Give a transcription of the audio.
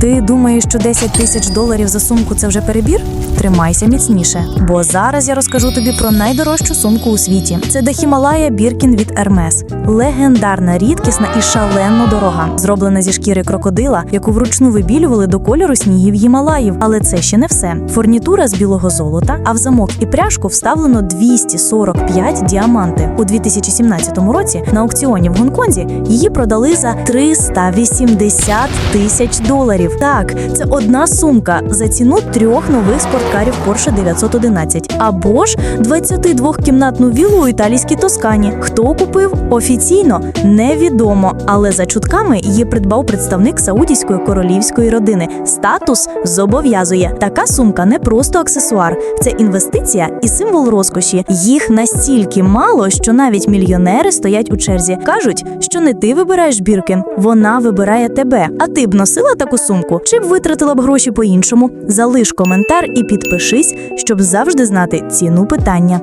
Ти думаєш, що 10 тисяч доларів за сумку це вже перебір? Тримайся міцніше, бо зараз я розкажу тобі про найдорожчу сумку у світі. Це де Хімалая Біркін від Hermes. Легендарна, рідкісна і шалено дорога, зроблена зі шкіри крокодила, яку вручну вибілювали до кольору снігів Гімалаїв. Але це ще не все. Фурнітура з білого золота, а в замок і пряжку вставлено 245 діаманти. У 2017 році на аукціоні в Гонконзі її продали за 380 тисяч доларів. Так, це одна сумка за ціну трьох нових спорткарів Porsche 911 або ж 22-кімнатну віллу у італійській Тоскані. Хто купив офіційно невідомо, але за чутками її придбав представник саудівської королівської родини. Статус зобов'язує. Така сумка не просто аксесуар, це інвестиція і символ розкоші. Їх настільки мало, що навіть мільйонери стоять у черзі. кажуть, що не ти вибираєш біркин, вона вибирає тебе. А ти б носила таку сумку? Чи б витратила б гроші по-іншому? Залиш коментар і підпишись, щоб завжди знати ціну питання.